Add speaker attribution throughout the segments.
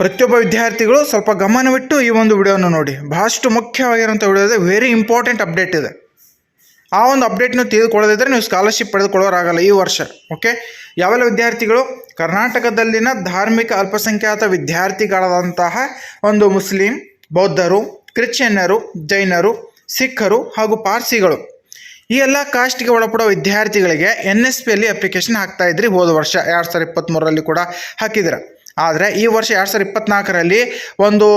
Speaker 1: ಪ್ರತಿಯೊಬ್ಬ ವಿದ್ಯಾರ್ಥಿಗಳು ಸ್ವಲ್ಪ ಗಮನವಿಟ್ಟು ಈ ಒಂದು ವಿಡಿಯೋನ ನೋಡಿ. ಬಹಳಷ್ಟು ಮುಖ್ಯವಾಗಿರುವಂಥ ವಿಡಿಯೋ ಇದೆ ವೆರಿ ಇಂಪಾರ್ಟೆಂಟ್ ಅಪ್ಡೇಟ್ ಇದೆ. ಆ ಒಂದು ಅಪ್ಡೇಟ್ನ ತಿಳಿದುಕೊಳ್ಳದಿದ್ದರೆ ನೀವು ಸ್ಕಾಲರ್ಶಿಪ್ ಪಡೆದುಕೊಳ್ಳೋರಾಗಲ್ಲ ಈ ವರ್ಷ ಓಕೆ ಯಾವೆಲ್ಲ ವಿದ್ಯಾರ್ಥಿಗಳು? ಕರ್ನಾಟಕದಲ್ಲಿನ ಧಾರ್ಮಿಕ ಅಲ್ಪಸಂಖ್ಯಾತ ವಿದ್ಯಾರ್ಥಿಗಳಾದಂತಹ ಒಂದು ಮುಸ್ಲಿಂ, ಬೌದ್ಧರು, ಕ್ರಿಶ್ಚಿಯನ್ನರು, ಜೈನರು, ಸಿಖ್ಖರು ಹಾಗೂ ಪಾರ್ಸಿಗಳು. ಈ ಎಲ್ಲ ಕಾಸ್ಟ್ಗೆ ಒಳಪಡೋ ವಿದ್ಯಾರ್ಥಿಗಳಿಗೆ ಎನ್ ಎಸ್ ಪಿಯಲ್ಲಿ ಅಪ್ಲಿಕೇಶನ್ ಹಾಕ್ತಾ ಇದ್ರಿ ಹೋದ ವರ್ಷ. ಎರಡು ಸಾವಿರದ ಇಪ್ಪತ್ತ್ಮೂರರಲ್ಲಿ ಕೂಡ ಹಾಕಿದ್ರ. ಆದರೆ ಈ ವರ್ಷ ಎರಡು ಸಾವಿರದ ಇಪ್ಪತ್ನಾಲ್ಕರಲ್ಲಿ ಒಂದು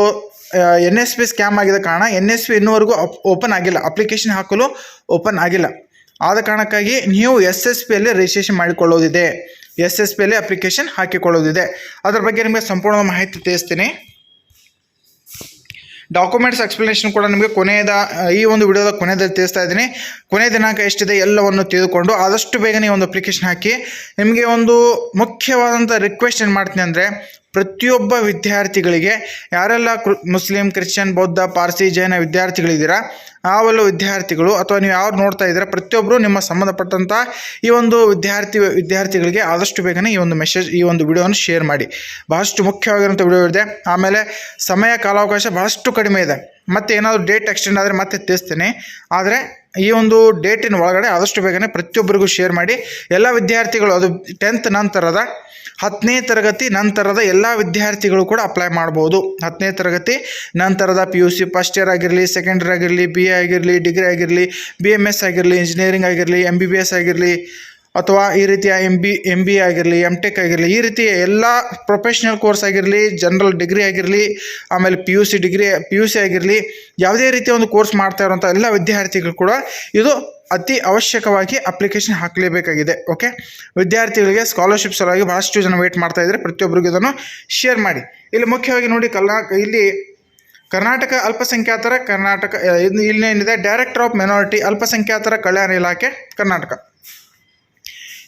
Speaker 1: ಎನ್ ಎಸ್ ಪಿ ಸ್ಕ್ಯಾಮ್ ಆಗಿದ ಕಾರಣ ಎನ್ ಎಸ್ ಪಿ ಇನ್ನೂವರೆಗೂ ಓಪನ್ ಆಗಿಲ್ಲ. ಅಪ್ಲಿಕೇಶನ್ ಹಾಕಲು ಓಪನ್ ಆಗಿಲ್ಲ. ಆದ ಕಾರಣಕ್ಕಾಗಿ ನೀವು ಎಸ್ ಎಸ್ ಪಿಯಲ್ಲಿ ರಿಜಿಸ್ಟ್ರೇಷನ್ ಮಾಡಿಕೊಳ್ಳೋದಿದೆ. ಎಸ್ ಎಸ್ ಪಿಯಲ್ಲಿ ಅಪ್ಲಿಕೇಶನ್ ಹಾಕಿಕೊಳ್ಳೋದಿದೆ. ಅದರ ಬಗ್ಗೆ ನಿಮಗೆ ಸಂಪೂರ್ಣ ಮಾಹಿತಿ ತಿಳಿಸ್ತೀನಿ. ಡಾಕ್ಯುಮೆಂಟ್ಸ್ ಎಕ್ಸ್ಪ್ಲನೇಷನ್ ಕೂಡ ನಿಮಗೆ ಕೊನೆಯದ ಈ ಒಂದು ವಿಡಿಯೋದ ಕೊನೆಯಲ್ಲಿ ತಿಳಿಸ್ತಾ ಇದ್ದೀನಿ. ಕೊನೆಯ ದಿನಾಂಕ ಎಷ್ಟಿದೆ ಎಲ್ಲವನ್ನು ತಿಳಿದುಕೊಂಡು ಆದಷ್ಟು ಬೇಗನೆ ಒಂದು ಅಪ್ಲಿಕೇಶನ್ ಹಾಕಿ ನಿಮಗೆ ಒಂದು ಮುಖ್ಯವಾದಂಥ ರಿಕ್ವೆಸ್ಟ್ ಏನು ಮಾಡ್ತೀನಿ ಅಂದರೆ ಪ್ರತಿಯೊಬ್ಬ ವಿದ್ಯಾರ್ಥಿಗಳಿಗೆ, ಯಾರೆಲ್ಲ ಮುಸ್ಲಿಂ, ಕ್ರಿಶ್ಚಿಯನ್, ಬೌದ್ಧ, ಪಾರ್ಸಿ, ಜೈನ ವಿದ್ಯಾರ್ಥಿಗಳಿದ್ದೀರಾ ಆವೆಲ್ಲ ವಿದ್ಯಾರ್ಥಿಗಳು, ಅಥವಾ ನೀವು ಯಾರು ನೋಡ್ತಾ ಇದ್ದೀರಾ ಪ್ರತಿಯೊಬ್ಬರು ನಿಮ್ಮ ಸಂಬಂಧಪಟ್ಟಂಥ ಈ ಒಂದು ವಿದ್ಯಾರ್ಥಿ, ವಿದ್ಯಾರ್ಥಿಗಳಿಗೆ ಆದಷ್ಟು ಬೇಗನೆ ಈ ಒಂದು ಮೆಸೇಜ್ ಈ ಒಂದು ವಿಡಿಯೋವನ್ನು ಶೇರ್ ಮಾಡಿ. ಬಹಳಷ್ಟು ಮುಖ್ಯವಾಗಿರುವಂಥ ವಿಡಿಯೋ ಇದೆ. ಆಮೇಲೆ ಸಮಯ, ಕಾಲಾವಕಾಶ ಬಹಳಷ್ಟು ಕಡಿಮೆ ಇದೆ. ಮತ್ತೆ ಏನಾದರೂ ಡೇಟ್ ಎಕ್ಸ್ಟೆಂಡ್ ಆದರೆ ಮತ್ತೆ ತಿಳಿಸ್ತೇನೆ. ಆದರೆ ಈ ಒಂದು ಡೇಟಿನ ಒಳಗಡೆ ಆದಷ್ಟು ಬೇಗನೆ ಪ್ರತಿಯೊಬ್ಬರಿಗೂ ಶೇರ್ ಮಾಡಿ. ಎಲ್ಲ ವಿದ್ಯಾರ್ಥಿಗಳು ಅದು ಟೆಂತ್ ನಂತರದ ಹತ್ತನೇ ತರಗತಿ ನಂತರದ ಎಲ್ಲ ವಿದ್ಯಾರ್ಥಿಗಳು ಕೂಡ ಅಪ್ಲೈ ಮಾಡ್ಬೋದು. ಹತ್ತನೇ ತರಗತಿ ನಂತರದ P U C first year ಆಗಿರಲಿ ಸೆಕೆಂಡ್ ಇಯರ್ ಆಗಿರಲಿ ಬಿ ಎ ಆಗಿರಲಿ ಡಿಗ್ರಿ ಆಗಿರಲಿ ಬಿ ಎಂ ಎಸ್ ಆಗಿರಲಿ ಇಂಜಿನಿಯರಿಂಗ್ ಆಗಿರಲಿ ಎಂ ಬಿ ಬಿ ಎಸ್ ಆಗಿರಲಿ ಅಥವಾ ಈ ರೀತಿಯ M B M B A ಆಗಿರಲಿ ಎಂ ಟೆಕ್ ಆಗಿರಲಿ, ಈ ರೀತಿಯ ಎಲ್ಲ ಪ್ರೊಫೆಷ್ನಲ್ ಕೋರ್ಸ್ ಆಗಿರಲಿ ಜನರಲ್ ಡಿಗ್ರಿ ಆಗಿರಲಿ, ಆಮೇಲೆ P U C degree P U C ಆಗಿರಲಿ, ಯಾವುದೇ ರೀತಿಯ ಒಂದು ಕೋರ್ಸ್ ಮಾಡ್ತಾ ಇರುವಂಥ ಎಲ್ಲ ವಿದ್ಯಾರ್ಥಿಗಳು ಕೂಡ ಇದು ಅತಿ ಅವಶ್ಯಕವಾಗಿ ಅಪ್ಲಿಕೇಶನ್ ಹಾಕಲೇಬೇಕಾಗಿದೆ ಓಕೆ ವಿದ್ಯಾರ್ಥಿಗಳಿಗೆ ಸ್ಕಾಲರ್ಶಿಪ್ ಸಲುವಾಗಿ ಭಾಳಷ್ಟು ಜನ ವೇಟ್ ಮಾಡ್ತಾ ಇದ್ದಾರೆ ಪ್ರತಿಯೊಬ್ಬರಿಗೂ ಇದನ್ನು ಶೇರ್ ಮಾಡಿ. ಇಲ್ಲಿ ಮುಖ್ಯವಾಗಿ ನೋಡಿ ಕಲ್ಲಾ ಇಲ್ಲಿ ಕರ್ನಾಟಕ ಅಲ್ಪಸಂಖ್ಯಾತರ ಕರ್ನಾಟಕ ಇಲ್ಲಿ ಏನಿದೆ ಡೈರೆಕ್ಟರ್ ಆಫ್ ಮೆನಾರಿಟಿ ಅಲ್ಪಸಂಖ್ಯಾತರ ಕಲ್ಯಾಣ ಇಲಾಖೆ, ಕರ್ನಾಟಕ.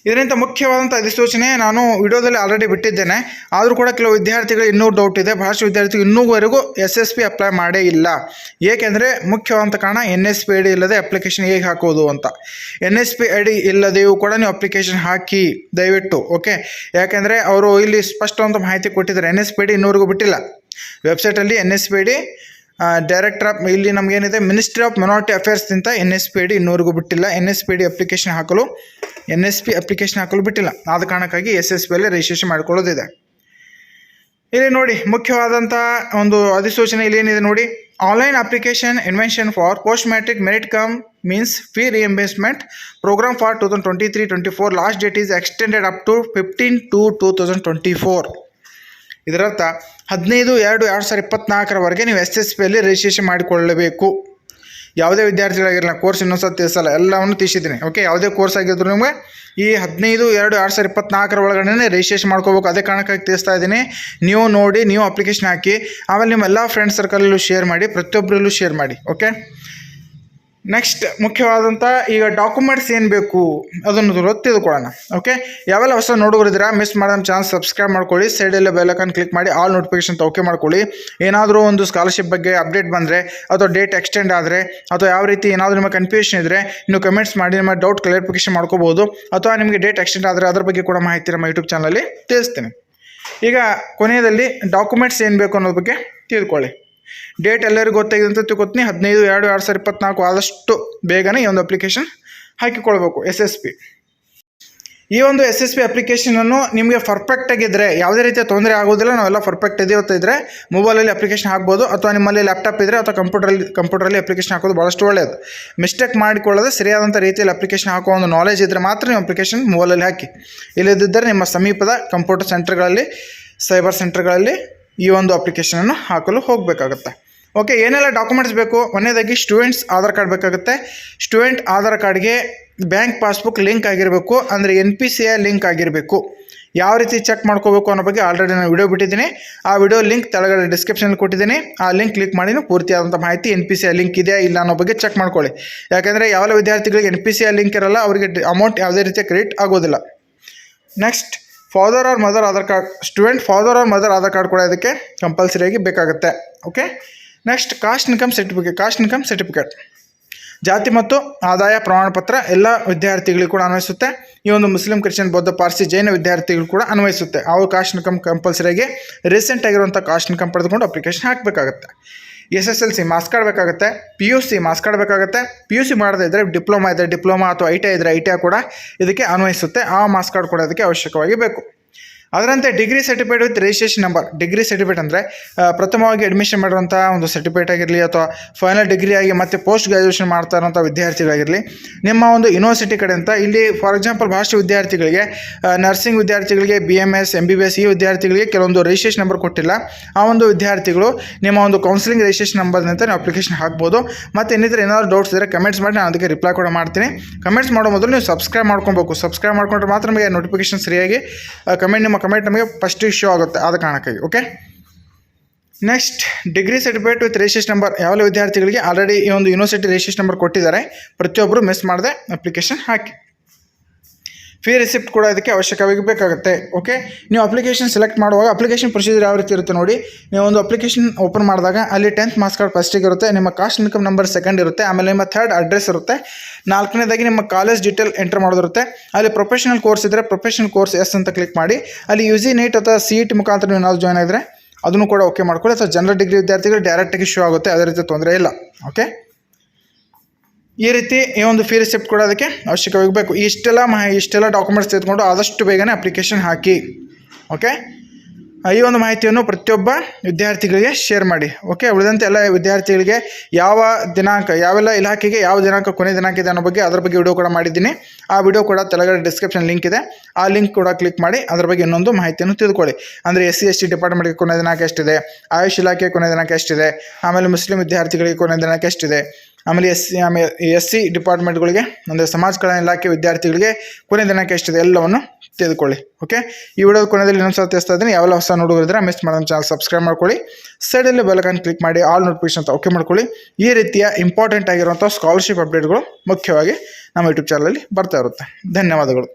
Speaker 1: ಇದರಿಂದ ಮುಖ್ಯವಾದಂಥ ಅಧಿಸೂಚನೆ ನಾನು ವಿಡಿಯೋದಲ್ಲಿ ಆಲ್ರೆಡಿ ಬಿಟ್ಟಿದ್ದೇನೆ. ಆದರೂ ಕೂಡ ಕೆಲವು ವಿದ್ಯಾರ್ಥಿಗಳು ಇನ್ನೂ ಡೌಟ್ ಇದೆ. ಬಹಳಷ್ಟು ವಿದ್ಯಾರ್ಥಿಗಳು ಇನ್ನೂವರೆಗೂ ಎಸ್ ಎಸ್ ಪಿ ಅಪ್ಲೈ ಮಾಡೇ ಇಲ್ಲ. ಏಕೆಂದರೆ ಮುಖ್ಯವಾದಂಥ ಕಾರಣ N S P I D ಇಲ್ಲದೆ ಅಪ್ಲಿಕೇಶನ್ ಹೇಗೆ ಹಾಕೋದು ಅಂತ. N S P I D ಇಲ್ಲದೆಯೂ ಕೂಡ ನೀವು ಅಪ್ಲಿಕೇಶನ್ ಹಾಕಿ, ದಯವಿಟ್ಟು ಓಕೆ ಯಾಕೆಂದರೆ ಅವರು ಇಲ್ಲಿ ಸ್ಪಷ್ಟವಂತ ಮಾಹಿತಿ ಕೊಟ್ಟಿದ್ದಾರೆ. N S P I D ಇನ್ನೂವರೆಗೂ ಬಿಟ್ಟಿಲ್ಲ. ವೆಬ್ಸೈಟಲ್ಲಿ N S P D director of ಇಲ್ಲಿ ನಮಗೇನಿದೆ ಮಿನಿಸ್ಟ್ರಿ ಆಫ್ ಮೆನಾರಿಟಿ ಅಫೇರ್ಸ್ಗಿಂತ ಎನ್ ಎಸ್ ಪಿ ಡಿ ಇನ್ನೂರಿಗೂ ಬಿಟ್ಟಿಲ್ಲ. N S P D application ಹಾಕಲು ಎನ್ ಎಸ್ ಪಿ ಅಪ್ಲಿಕೇಶನ್ ಹಾಕಲು ಬಿಟ್ಟಿಲ್ಲ. ಆದ ಕಾರಣಕ್ಕಾಗಿ ಎಸ್ ಎಸ್ ಪಿಯಲ್ಲಿ ರಿಜಿಸ್ಟ್ರೇಷನ್ ಮಾಡಿಕೊಳ್ಳೋದಿದೆ. ಇಲ್ಲಿ ನೋಡಿ ಮುಖ್ಯವಾದಂಥ ಒಂದು ಅಧಿಸೂಚನೆ ಇಲ್ಲಿ ಏನಿದೆ ನೋಡಿ. Online application invention for post matric merit cum means fee reimbursement programme for two thousand twenty three twenty four last date is extended up to fifteen to two thousand twenty four ಇದರರ್ಥ ಹದಿನೈದು, ಎರಡು ಎರಡು ಸಾವಿರದ ಇಪ್ಪತ್ನಾಲ್ಕರವರೆಗೆ ನೀವು S S ಪಿಯಲ್ಲಿ registration ಮಾಡಿಕೊಳ್ಳಬೇಕು. ಯಾವುದೇ ವಿದ್ಯಾರ್ಥಿಗಳಾಗಿರಲ್ಲ course ಇನ್ನೊಂದು ಸಲ ತಿಳಿಸಲ್ಲ, ಎಲ್ಲವನ್ನು ತಿಳಿಸಿದ್ದೀನಿ ಓಕೆ ಯಾವುದೇ ಕೋರ್ಸ್ ಆಗಿದ್ರು ನಿಮಗೆ ಈ ಹದಿನೈದು, ಎರಡು ಎರಡು ಸಾವಿರದ ಇಪ್ಪತ್ನಾಲ್ಕರ ಒಳಗಡೆ ರಿಜಿಸ್ಟ್ರೇಷನ್ ಮಾಡ್ಕೋಬೇಕು. ಅದೇ ಕಾರಣಕ್ಕಾಗಿ ತಿಳಿಸ್ತಾ ಇದ್ದೀನಿ, ನೀವು ನೋಡಿ, ನೀವು ಅಪ್ಲಿಕೇಶನ್ ಹಾಕಿ, ಆಮೇಲೆ ನಿಮ್ಮ ಎಲ್ಲ ಫ್ರೆಂಡ್ಸ್ ಸರ್ಕಲಲ್ಲೂ ಶೇರ್ ಮಾಡಿ ಪ್ರತಿಯೊಬ್ಬರಲ್ಲೂ ಶೇರ್ ಮಾಡಿ ಓಕೆ ನೆಕ್ಸ್ಟ್ ಮುಖ್ಯವಾದಂಥ ಈಗ ಡಾಕ್ಯುಮೆಂಟ್ಸ್ ಏನು ಬೇಕು ಅದನ್ನು ತಿಳ್ದು ತಿಳ್ಕೊಳ್ಳೋಣ. ಓಕೆ ಯಾವೆಲ್ಲ ಹೊಸ ನೋಡುಗರಿದ್ದೀರಾ ಮಿಸ್ ಮಾಡಿದ ಚಾನ್ಸ್ ಸಬ್ಸ್ಕ್ರೈಬ್ ಮಾಡ್ಕೊಳ್ಳಿ ಸೈಡಲ್ಲಿ ಬೆಲ್ಲಕನ್ ಕ್ಲಿಕ್ ಮಾಡಿ ಆಲ್ ನೋಟಿಫಿಕೇಶನ್ ಓಕೆ ಮಾಡ್ಕೊಳ್ಳಿ. ಏನಾದರೂ ಒಂದು ಸ್ಕಾಲರ್ಶಿಪ್ ಬಗ್ಗೆ ಅಪ್ಡೇಟ್ ಬಂದರೆ, ಅಥವಾ ಡೇಟ್ ಎಕ್ಸ್ಟೆಂಡ್ ಆದರೆ, ಅಥವಾ ಯಾವ ರೀತಿ ಏನಾದರೂ ನಿಮಗೆ ಕನ್ಫ್ಯೂಷನ್ ಇದ್ದರೆ ನೀವು ಕಮೆಂಟ್ಸ್ ಮಾಡಿ, ನಿಮ್ಮ ಡೌಟ್ ಕ್ಲಾರಿಫಿಕೇಶನ್ ಮಾಡ್ಕೋಬೋದು, ಅಥವಾ ನಿಮಗೆ ಡೇಟ್ ಎಕ್ಸ್ಟೆಂಡ್ ಆದರೆ ಅದ್ರ ಬಗ್ಗೆ ಕೂಡ ಮಾಹಿತಿ ನಮ್ಮ ಯೂಟ್ಯೂಬ್ ಚಾನಲಲ್ಲಿ ತಿಳಿಸ್ತೀನಿ. ಈಗ ಕೊನೆಯದಲ್ಲಿ ಡಾಕ್ಯುಮೆಂಟ್ಸ್ ಏನು ಬೇಕು ಅನ್ನೋದ್ರ ಬಗ್ಗೆ ತಿಳ್ಕೊಳ್ಳಿ. ಡೇಟ್ ಎಲ್ಲರಿಗೂ ಗೊತ್ತಾಗಿದೆ ಅಂತ ತಿಳ್ಕೊತೀನಿ. ಹದಿನೈದು, ಎರಡು ಎರಡು ಸಾವಿರದ ಇಪ್ಪತ್ನಾಲ್ಕು ಆದಷ್ಟು ಬೇಗನೆ ಈ ಒಂದು ಅಪ್ಲಿಕೇಶನ್ ಹಾಕಿಕೊಳ್ಬೇಕು ಎಸ್ ಎಸ್ ಪಿ ಈ ಒಂದು ಎಸ್ ಎಸ್ ಪಿ ಅಪ್ಲಿಕೇಶನನ್ನು ನಿಮಗೆ ಪರ್ಫೆಕ್ಟ್ ಆಗಿದ್ದರೆ ಯಾವುದೇ ರೀತಿಯ ತೊಂದರೆ ಆಗೋದಿಲ್ಲ, ನಾವೆಲ್ಲ ಪರ್ಫೆಕ್ಟ್ ಇದ್ದರೆ ಮೊಬೈಲಲ್ಲಿ ಅಪ್ಲಿಕೇಶನ್ ಹಾಕ್ಬೋದು, ಅಥವಾ ನಿಮ್ಮಲ್ಲಿ ಲ್ಯಾಪ್ಟಾಪ್ ಇದ್ದರೆ ಅಥವಾ ಕಂಪ್ಯೂಟರಲ್ಲಿ ಕಂಪ್ಯೂಟರಲ್ಲಿ ಅಪ್ಲಿಕೇಶನ್ ಹಾಕೋದು ಭಾಳಷ್ಟು ಒಳ್ಳೆಯದು ಮಿಸ್ಟೇಕ್ ಮಾಡಿಕೊಳ್ಳದೆ ಸರಿಯಾದಂಥ ರೀತಿಯಲ್ಲಿ ಅಪ್ಲಿಕೇಶನ್ ಹಾಕೋ ಒಂದು ನಾಲೆಜ್ ಇದ್ದರೆ ಮಾತ್ರ ನೀವು ಅಪ್ಲಿಕೇಶನ್ ಮೊಬೈಲಲ್ಲಿ ಹಾಕಿ. ಇಲ್ಲದಿದ್ದರೆ ನಿಮ್ಮ ಸಮೀಪದ ಕಂಪ್ಯೂಟರ್ ಸೆಂಟರ್ಗಳಲ್ಲಿ ಸೈಬರ್ ಸೆಂಟರ್ಗಳಲ್ಲಿ ಈ ಒಂದು ಅಪ್ಲಿಕೇಶನನ್ನು ಹಾಕಲು ಹೋಗಬೇಕಾಗುತ್ತೆ. ಓಕೆ ಏನೆಲ್ಲ ಡಾಕ್ಯುಮೆಂಟ್ಸ್ ಬೇಕು? ಒಂದನೇದಾಗಿ ಸ್ಟೂಡೆಂಟ್ಸ್ ಆಧಾರ್ ಕಾರ್ಡ್ ಬೇಕಾಗುತ್ತೆ. ಸ್ಟೂಡೆಂಟ್ ಆಧಾರ್ ಕಾರ್ಡ್ಗೆ ಬ್ಯಾಂಕ್ ಪಾಸ್ಬುಕ್ ಲಿಂಕ್ ಆಗಿರಬೇಕು, ಅಂದರೆ N P C I link ಆಗಿರಬೇಕು. ಯಾವ ರೀತಿ ಚೆಕ್ ಮಾಡ್ಕೋಬೇಕು ಅನ್ನೋ ಬಗ್ಗೆ ಆಲ್ರೆಡಿ ನಾನು ವಿಡಿಯೋ ಬಿಟ್ಟಿದ್ದೀನಿ. ಆ ವಿಡಿಯೋ ಲಿಂಕ್ ತೆಳಗಡೆ ಡಿಸ್ಕ್ರಿಪ್ಷನಲ್ಲಿ ಕೊಟ್ಟಿದ್ದೀನಿ. ಆ ಲಿಂಕ್ ಕ್ಲಿಕ್ ಮಾಡಿ ಪೂರ್ತಿಯಾದಂಥ ಮಾಹಿತಿ ಎನ್ ಪಿ ಸಿ ಲಿಂಕ್ ಇದೆಯಾ ಇಲ್ಲ ಅನ್ನೋ ಬಗ್ಗೆ ಚೆಕ್ ಮಾಡ್ಕೊಳ್ಳಿ. ಯಾಕೆಂದರೆ ಯಾವೆಲ್ಲ ವಿದ್ಯಾರ್ಥಿಗಳಿಗೆ ಎನ್ ಪಿ ಸಿ ಲಿಂಕ್ ಇರಲ್ಲ, ಅವರಿಗೆ ಅಮೌಂಟ್ ಯಾವುದೇ ರೀತಿಯ ಕ್ರೆಡಿಟ್ ಆಗೋದಿಲ್ಲ. Next father or mother Aadhaar card student father or mother Aadhaar card ಕೂಡ ಇದಕ್ಕೆ ಕಂಪಲ್ಸರಿಯಾಗಿ ಬೇಕಾಗುತ್ತೆ. Okay next caste income certificate caste income certificate ಜಾತಿ ಮತ್ತು ಆದಾಯ ಪ್ರಮಾಣಪತ್ರ ಎಲ್ಲ ವಿದ್ಯಾರ್ಥಿಗಳಿಗೆ ಕೂಡ ಅನ್ವಯಿಸುತ್ತೆ. ಈ ಒಂದು ಮುಸ್ಲಿಂ ಕ್ರಿಶ್ಚಿಯನ್ ಬೌದ್ಧ ಪಾರ್ಸಿ ಜೈನ ವಿದ್ಯಾರ್ಥಿಗಳು ಕೂಡ ಅನ್ವಯಿಸುತ್ತೆ. ಅವ್ರು ಕಾಸ್ಟ್ ಇನ್ಕಮ್ ಕಂಪಲ್ಸರಿಯಾಗಿ ರೀಸೆಂಟ್ ಆಗಿರುವಂಥ ಕಾಸ್ಟ್ ಇನ್ಕಮ್ ಪಡೆದುಕೊಂಡು ಅಪ್ಲಿಕೇಶನ್ ಹಾಕಬೇಕಾಗುತ್ತೆ. S S L C card ಬೇಕಾಗುತ್ತೆ, ಪಿ ಯು ಸಿ ಕಾರ್ಡ್ ಬೇಕಾಗುತ್ತೆ. ಪಿ ಯು ಸಿ ಮಾಡದೇ ಇದ್ದರೆ ಡಿಪ್ಲೊಮಾ ಇದ್ದರೆ ಡಿಪ್ಲೊಮಾ ಅಥವಾ ಐ ಟಿ ಐ ಇದ್ದರೆ ಐ ಟಿ ಐ ಕೂಡ ಇದಕ್ಕೆ ಅನ್ವಯಿಸುತ್ತೆ. ಆ ಮಾರ್ಕ್ಸ್ ಕಾರ್ಡ್ ಕೊಡೋದಕ್ಕೆ ಅವಶ್ಯಕವಾಗಿ ಬೇಕು. ಅದರಂತೆ degree certificate with registration number degree certificate ಅಂದರೆ ಪ್ರಥಮವಾಗಿ ಅಡ್ಮಿಷನ್ ಮಾಡಿರುವಂಥ ಒಂದು ಸರ್ಟಿಫಿಕೇಟ್ ಆಗಿರಲಿ ಅಥವಾ ಫೈನಲ್ ಡಿಗ್ರಿ ಆಗಿ ಮತ್ತು ಪೋಸ್ಟ್ ಗ್ರ್ಯಾಜುಯೇಷನ್ ಮಾಡ್ತಾ ಇರೋಂಥ ವಿದ್ಯಾರ್ಥಿಗಳಾಗಿರಲಿ, ನಿಮ್ಮ ಒಂದು ಯೂನಿವರ್ಸಿಟಿ ಕಡೆಯಿಂದ ಇಲ್ಲಿ ಫಾರ್ ಎಕ್ಸಾಂಪಲ್ ಭಾಷೆ ವಿದ್ಯಾರ್ಥಿಗಳಿಗೆ ನರ್ಸಿಂಗ್ ವಿದ್ಯಾರ್ಥಿಗಳಿಗೆ B M S M B B S ಈ ವಿದ್ಯಾರ್ಥಿಗಳಿಗೆ ಕೆಲವೊಂದು ರಿಜಿಸ್ಟ್ರೇಷನ್ ನಂಬರ್ ಕೊಟ್ಟಿಲ್ಲ. ಆ ಒಂದು ವಿದ್ಯಾರ್ಥಿಗಳು ನಿಮ್ಮ ಒಂದು ಕೌನ್ಸಿಲಿಂಗ್ ರಿಜಿಸ್ಟ್ರೇಷನ್ ನಂಬರ್ನಿಂದ ನೀವು ಅಪ್ಲಿಕೇಶನ್ ಹಾಕ್ಬೋದು. ಮತ್ತು ಇನ್ನಿತರ ಏನಾದರೂ ಡೌಟ್ಸ್ ಇದ್ದರೆ ಕಮೆಂಟ್ಸ್ ಮಾಡಿ ನಾನು ಅದಕ್ಕೆ ರಿಪ್ಲೈ ಕೂಡ ಮಾಡ್ತೀನಿ. ಕಮೆಂಟ್ಸ್ ಮಾಡೋ ಮೊದಲು ನೀವು ಸಬ್ಸ್ಕ್ರೈಬ್ ಮಾಡ್ಕೊಬೇಕು. ಸಬ್ಸ್ಕ್ರೈಬ್ ಮಾಡ್ಕೊಂಡ್ರೆ ಮಾತ್ರ ನಮಗೆ ನೋಟಿಫಿಕೇಶನ್ ಸರಿಯಾಗಿ ಕಮೆಂಟ್ ನಿಮ್ಮ ಕಮೆಂಟ್ ನಮಗೆ ಫಸ್ಟ್ ಇಶ್ಯೂ ಆಗುತ್ತೆ, ಆದ ಕಾರಣಕ್ಕಾಗಿ okay next degree certificate with registration number ಯಾವ ವಿದ್ಯಾರ್ಥಿಗಳಿಗೆ ಆಲ್ರೆಡಿ ಈ ಒಂದು ಯೂನಿವರ್ಸಿಟಿ ರಿಜಿಸ್ಟ್ರೇಷನ್ ನಂಬರ್ ಕೊಟ್ಟಿದ್ದಾರೆ ಪ್ರತಿಯೊಬ್ಬರು ಮಿಸ್ ಮಾಡದೆ ಅಪ್ಲಿಕೇಶನ್ ಹಾಕಿ. ಫೀ ರಿಸಿಪ್ಟ್ ಕೂಡ ಇದಕ್ಕೆ ಅವಶ್ಯಕವಾಗಿ ಬೇಕಾಗುತ್ತೆ ಓಕೆ ನೀವು ಅಪ್ಲಿಕೇಶನ್ ಸೆಲೆಕ್ಟ್ ಮಾಡುವಾಗ ಅಪ್ಲಿಕೇಶನ್ ಪ್ರೊಸೀಜರ್ ಯಾವ ರೀತಿ ಇರುತ್ತೆ ನೋಡಿ. ನೀವು ಒಂದು ಅಪ್ಲಿಕೇಶನ್ ಓಪನ್ ಮಾಡಿದಾಗ ಅಲ್ಲಿ ಟೆಂತ್ ಮಾರ್ಕ್ಸ್ ಕಾರ್ಡ್ ಫಸ್ಟಿಗೆ ಇರುತ್ತೆ, ನಿಮ್ಮ ಕಾಸ್ಟ್ ಇನ್ಕಮ್ ನಂಬರ್ ಸೆಕೆಂಡ್ ಇರುತ್ತೆ, ಆಮೇಲೆ ನಿಮ್ಮ ಥರ್ಡ್ ಅಡ್ರೆಸ್ ಇರುತ್ತೆ. ನಾಲ್ಕನೇದಾಗಿ ನಿಮ್ಮ ಕಾಲೇಜ್ ಡೀಟೇಲ್ ಎಂಟರ್ ಮಾಡೋದಿರುತ್ತೆ. ಅಲ್ಲಿ ಪ್ರೊಫೆಷನಲ್ ಕೋರ್ಸ್ ಇದ್ದರೆ ಪ್ರೊಫೆಷನಲ್ ಕೋರ್ಸ್ ಎಸ್ ಅಂತ ಕ್ಲಿಕ್ ಮಾಡಿ. ಅಲ್ಲಿ ಯು ಜಿ ನೀಟ್ ಅಥವಾ ಸಿ ಇ ಟಿ ಮುಖಾಂತರ ನೀವು ನಾವು ಜಾಯ್ನ್ ಆದರೆ ಅದನ್ನು ಕೂಡ ಓಕೆ ಮಾಡ್ಕೊಳ್ಳಿ. ಅಥವಾ ಜನರಲ್ ಡಿಗ್ರಿ ವಿದ್ಯಾರ್ಥಿಗಳು ಡೈರೆಕ್ಟಾಗಿ ಶೋ ಆಗುತ್ತೆ, ಅದೇ ರೀತಿ ತೊಂದರೆ ಇಲ್ಲ ಓಕೆ ಈ ರೀತಿ ಈ ಒಂದು ಫೀ ರಿಸಿಪ್ಟ್ ಕೊಡೋದಕ್ಕೆ ಅವಶ್ಯಕವಾಗಿ ಅವಶ್ಯಕವಾಗಬೇಕು ಇಷ್ಟೆಲ್ಲ ಮಹ, ಇಷ್ಟೆಲ್ಲ ಡಾಕ್ಯುಮೆಂಟ್ಸ್ ತೆಗೆದುಕೊಂಡು ಆದಷ್ಟು ಬೇಗನೆ ಅಪ್ಲಿಕೇಶನ್ ಹಾಕಿ. ಓಕೆ ಈ ಒಂದು ಮಾಹಿತಿಯನ್ನು ಪ್ರತಿಯೊಬ್ಬ ವಿದ್ಯಾರ್ಥಿಗಳಿಗೆ ಶೇರ್ ಮಾಡಿ. ಓಕೆ ಉಳಿದಂತೆ ಎಲ್ಲ ವಿದ್ಯಾರ್ಥಿಗಳಿಗೆ ಯಾವ ದಿನಾಂಕ, ಯಾವೆಲ್ಲ ಇಲಾಖೆಗೆ, ಯಾವ ದಿನಾಂಕ, ಕೊನೆ ದಿನಾಂಕ ಇದೆ ಅನ್ನೋ ಬಗ್ಗೆ ಅದರ ಬಗ್ಗೆ ವಿಡಿಯೋ ಕೂಡ ಮಾಡಿದ್ದೀನಿ. ಆ ವಿಡಿಯೋ ಕೂಡ ತೆಲಗಡೆ ಡಿಸ್ಕ್ರಿಪ್ಷನ್ ಲಿಂಕ್ ಇದೆ. ಆ ಲಿಂಕ್ ಕೂಡ ಕ್ಲಿಕ್ ಮಾಡಿ ಅದ್ರ ಬಗ್ಗೆ ಇನ್ನೊಂದು ಮಾಹಿತಿಯನ್ನು ತಿಳ್ಕೊಳ್ಳಿ ಅಂದರೆ ಎಸ್ ಸಿ, ಎಸ್ ಟಿ ಡಿಪಾರ್ಟ್ಮೆಂಟ್ಗೆ ಕೊನೆ ದಿನಾಂಕ ಎಷ್ಟಿದೆ, ಆಯುಷ್ ಇಲಾಖೆ ಕೊನೆ ದಿನಾಂಕ ಎಷ್ಟಿದೆ, ಆಮೇಲೆ ಮುಸ್ಲಿಂ ವಿದ್ಯಾರ್ಥಿಗಳಿಗೆ ಕೊನೆ ದಿನಾಂಕ ಎಷ್ಟಿದೆ ಆಮೇಲೆ ಎಸ್ ಸಿ ಆಮೇಲೆ ಎಸ್ ಸಿ ಡಿಪಾರ್ಟ್ಮೆಂಟ್ಗಳಿಗೆ, ಅಂದರೆ ಸಮಾಜ ಕಲ್ಯಾಣ ಇಲಾಖೆ ವಿದ್ಯಾರ್ಥಿಗಳಿಗೆ ಕೊನೆ ದಿನಕ್ಕೆ ಎಷ್ಟಿದೆ ಎಲ್ಲವನ್ನು ತಿಳಿದುಕೊಳ್ಳಿ ಓಕೆ ಈ ವಿಡಿಯೋದ ಕೊನೆಯಲ್ಲಿ ಇನ್ನೊಂದು ಸಲ ತಿಳಿಸ್ತಾ ಇದ್ದೀನಿ. ಯಾವೆಲ್ಲ ಹೊಸ ನೋಡೋದಿದ್ರೆ ಮಿಸ್ ಮಾಡೋದು ಚಾನಲ್ ಸಬ್ಸ್ಕ್ರೈಬ್ ಮಾಡ್ಕೊಳ್ಳಿ. ಸೈಡಲ್ಲಿ ಬೆಲಕನ್ನು ಕ್ಲಿಕ್ ಮಾಡಿ ಆಲ್ ನೋಟಿಫಿಕೇಶನ್ ಅಂತ ಓಕೆ ಮಾಡ್ಕೊಳ್ಳಿ. ಈ ರೀತಿಯ ಇಂಪಾರ್ಟೆಂಟ್ ಆಗಿರುವಂಥ ಸ್ಕಾಲರ್ಶಿಪ್ ಅಪ್ಡೇಟ್ಗಳು ಮುಖ್ಯವಾಗಿ ನಮ್ಮ ಯೂಟ್ಯೂಬ್ ಚಾನಲಲ್ಲಿ ಬರ್ತಾ ಇರುತ್ತೆ. ಧನ್ಯವಾದಗಳು.